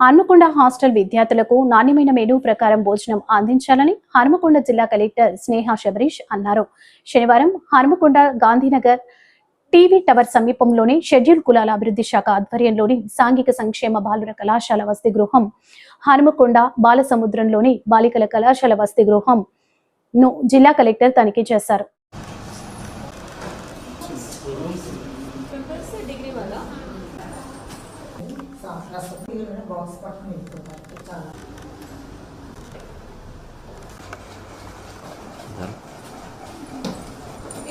Hanamkonda hostel విద్యార్థులకు నాణ్యమైన menu ప్రకారం భోజనం అందించాలని హన్మకొండ జిల్లా కలెక్టర్ స్నేహ శబరీష్ అన్నారు. శనివారం హన్మకొండ గాంధీనగర్ టీవీ టవర్ సమీపంలోని షెడ్యూల్ కులాల అభివృద్ధి శాఖ ఆధ్వర్యంలోని సాంఘిక సంక్షేమ బాలుర కళాశాల వసతి గృహం హనుమకొండ బాలసముద్రంలోని బాలికల కళాశాల వసతి గృహం ను జిల్లా కలెక్టర్ తనిఖీ చేశారు. బాక్స్ పట్టుకుని వెళ్తున్నారు చాలా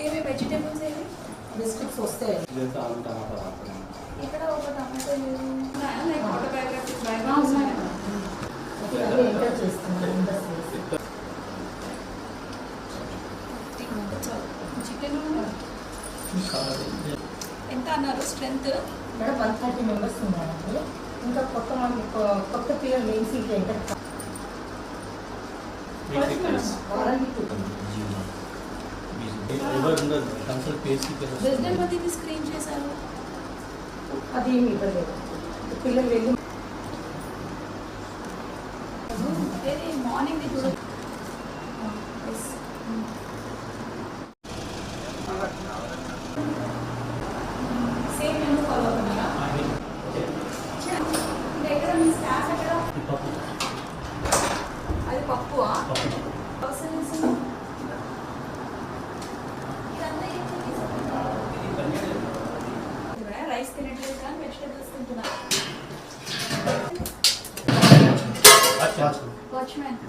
ఏవి? వెజిటేబుల్స్ ఏవి బిస్కెట్స్ వస్తాయి. ఇక్కడ ఒక టమాటో లేదు. లైక్ ఆటోబయోగ్రఫీ చేస్తున్నాను చికెన్ ఎంత అన్నారు? స్ట్రెంత్ ఇక్కడ వన్ థర్టీ మెంబర్స్ ఉన్నారండి ఇంకా కొత్త మంది కొత్త పిల్లలు ఏం సీట్ ఎంటర్ స్క్రీన్ చేశారు. అది ఏమి ఇవ్వలేదు. పిల్లలు వెళ్ళి మార్నింగ్ చేశారు? రైస్ తినట్లేదు కానీ వెజిటేబుల్స్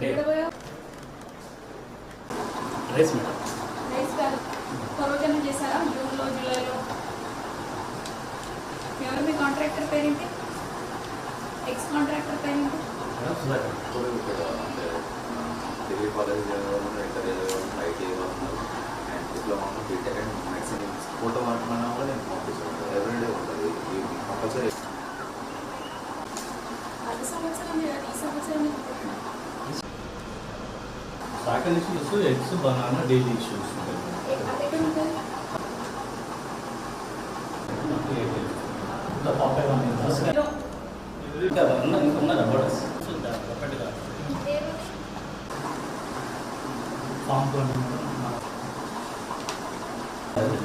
ఎక్కడ పోయావు? Rice madam. రైస్ కాదు. చేశారా? జూన్లో జూలైలో? ఎవరు మీ కాంట్రాక్టర్ పేరేంటి? ఎక్స్ కాంట్రాక్టర్ పేరేంటి? అంటే డిగ్రీ కాలేజ్ ఇంటర్ చదవడం ఐటీ వాళ్ళు and diploma BTech and maximum photo వాడమన్నా కూడా నేను పంపిస్తాను ఎవ్రీడే ఉంటుంది compulsory ఫ్యాకల్ issues eggs banana daily issues ఇంకా పాపాయ్ వన్ ఇంకా ఉన్న ఇంకా ఉన్నదా బోర్డర్స్ Tam dönümde. Evet,